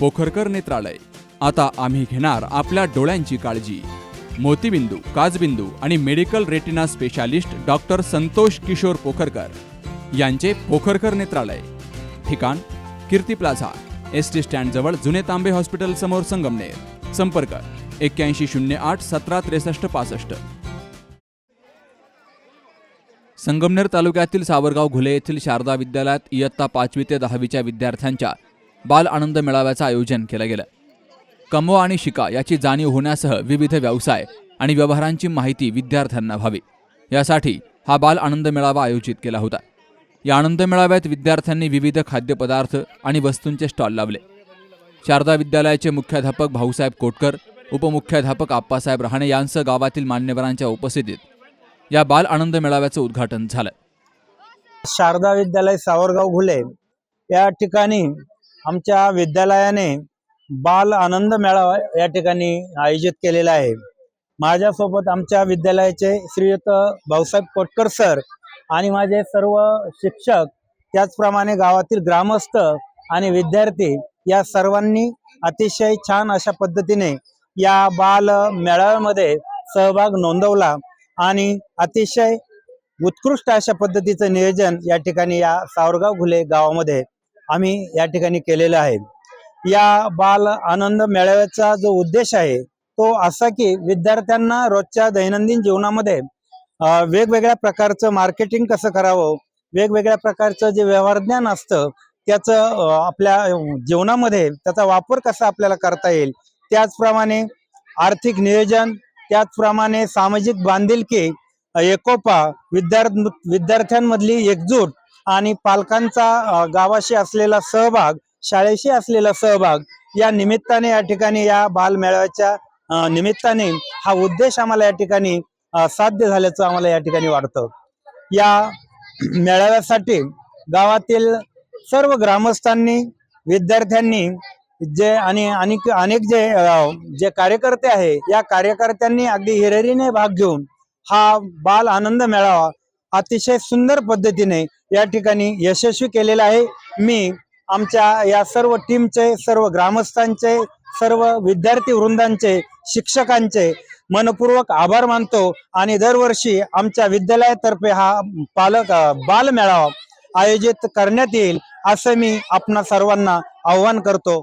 पोखरकर नेत्रालय. आता आम्ही घेणार आपल्या डोळ्यांची काळजी. मोतीबिंदू काजबिंदू आणि medical retina specialist doctor Santosh Kishor Pokharkar यांचे पोखरकर नेत्रालय. ठिकाण कीर्ती प्लाझा एस टी स्टँडजवळ जुने तांबे हॉस्पिटल समोर संगमनेर. संपर्क एक्क्याऐंशी शून्य आठ सतरा त्रेसष्ट पासष्ट. संगमनेर तालुक्यातील सावरगाव घुले येथील शारदा विद्यालयात इयत्ता पाचवी ते दहावीच्या विद्यार्थ्यांच्या बाल आनंद मेळाव्याचं आयोजन केलं गेलं. कमवा आणि शिका याची जाणीव होण्यासह विविध व्यवसाय आणि व्यवहारांची माहिती विद्यार्थ्यांना व्हावी. यासाठी हा बाल आनंद मेळावा आयोजित केला होता. या आनंद मेळाव्यात विद्यार्थ्यांनी विविध खाद्यपदार्थ आणि वस्तूंचे स्टॉल लावले. शारदा विद्यालयाचे मुख्याध्यापक भाऊसाहेब कोटकर उपमुख्याध्यापक आप्पासाहेब रहाणे यांसह गावातील मान्यवरांच्या उपस्थितीत या बाल आनंद मेळाव्याचं उद्घाटन झालं. शारदा विद्यालय सावरगाव घुले या ठिकाणी आमच्या विद्यालयाने बाल आनंद मेळावा या ठिकाणी आयोजित केलेला आहे. माझ्यासोबत आमच्या विद्यालयाचे श्रीयुत भाऊसाहेब कोटकर सर आणि माझे सर्व शिक्षक त्याचप्रमाणे गावातील ग्रामस्थ आणि विद्यार्थी या सर्वांनी अतिशय छान अशा पद्धतीने या बाल मेळाव्यामध्ये सहभाग नोंदवला आणि अतिशय उत्कृष्ट अशा पद्धतीचं नियोजन या ठिकाणी या सावरगाव घुले गावामध्ये आम्ही या ठिकाणी केलेलं आहे. या बाल आनंद मेळाव्याचा जो उद्देश आहे तो असा की विद्यार्थ्यांना रोजच्या दैनंदिन जीवनामध्ये वेगवेगळ्या प्रकारचं मार्केटिंग कसं करावं वेगवेगळ्या प्रकारचं जे व्यवहार ज्ञान असतं त्याचं आपल्या जीवनामध्ये त्याचा वापर कसा आपल्याला करता येईल त्याचप्रमाणे आर्थिक नियोजन त्याचप्रमाणे सामाजिक बांधिलकी एकोपा विद्यार्थ विद्यार्थ्यांमधली एकजूट आणि पालकांचा गावाशी असलेला सहभाग शाळेशी असलेला सहभाग या निमित्ताने या ठिकाणी या बाल मेळाव्याच्या निमित्ताने हा उद्देश आम्हाला या ठिकाणी साध्य झाल्याचं आम्हाला या ठिकाणी वाटतं. या मेळाव्यासाठी गावातील सर्व ग्रामस्थांनी विद्यार्थ्यांनी जे आणि अनेक अनेक जे जे कार्यकर्ते आहे या कार्यकर्त्यांनी अगदी हिरहिरीने भाग घेऊन हा बाल आनंद मेळावा अतिशय सुंदर पद्धतीने या ठिकाणी यशस्वी केलेला आहे. मी आमच्या या सर्व टीमचे सर्व ग्रामस्थांचे सर्व विद्यार्थी वृंदांचे शिक्षकांचे मनपूर्वक आभार मानतो आणि दरवर्षी आमच्या विद्यालयातर्फे हा पालक बालमेळावा आयोजित करण्यात येईल असं मी आपणा सर्वांना आव्हान करतो.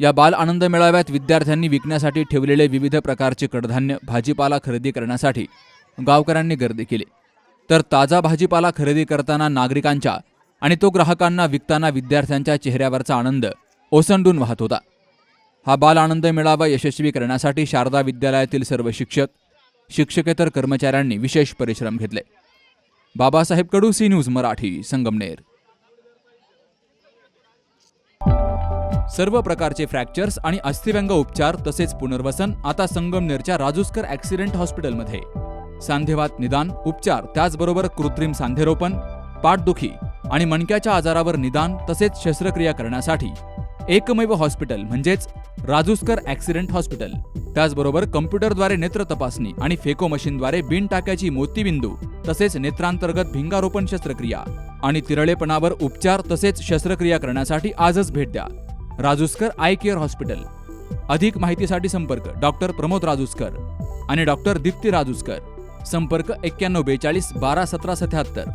या बाल आनंद मेळाव्यात विद्यार्थ्यांनी विकण्यासाठी ठेवलेले विविध प्रकारचे कडधान्य भाजीपाला खरेदी करण्यासाठी गावकऱ्यांनी गर्दी केली. तर ताजा भाजीपाला खरेदी करताना नागरिकांच्या आणि तो ग्राहकांना विकताना विद्यार्थ्यांच्या चेहऱ्यावरचा आनंद ओसंडून वाहत होता. हा बाल आनंद मेळावा यशस्वी करण्यासाठी शारदा विद्यालयातील सर्व शिक्षक शिक्षकेतर कर्मचाऱ्यांनी विशेष परिश्रम घेतले. Babasaheb Kadu C news Marathi Sangamner. सर्व प्रकारचे फ्रॅक्चर्स आणि अस्थिव्यंग उपचार तसेच पुनर्वसन आता संगमनेरच्या राजूस्कर ॲक्सिडेंट हॉस्पिटलमध्ये. सांधेवात निदान उपचार त्याचबरोबर कृत्रिम सांधेरोपण पाठदुखी आणि मणक्याच्या आजारावर निदान तसेच शस्त्रक्रिया करण्यासाठी एकमेव हॉस्पिटल म्हणजेच राजूस्कर ॲक्सिडेंट हॉस्पिटल. त्याचबरोबर कम्प्युटरद्वारे नेत्र तपासणी आणि फेको मशीनद्वारे बिन टाक्याची मोतीबिंदू तसेच नेत्रांतर्गत भिंगारोपण शस्त्रक्रिया आणि तिरळेपणावर उपचार तसेच शस्त्रक्रिया करण्यासाठी आजच भेट द्या. Rajuskar eye care hospital. अधिक माहितीसाठी संपर्क डॉक्टर प्रमोद राजूस्कर आणि डॉक्टर दीप्ती राजूस्कर. संपर्क एक्क्याण्णव बेचाळीस बारा सतरा सत्याहत्तर.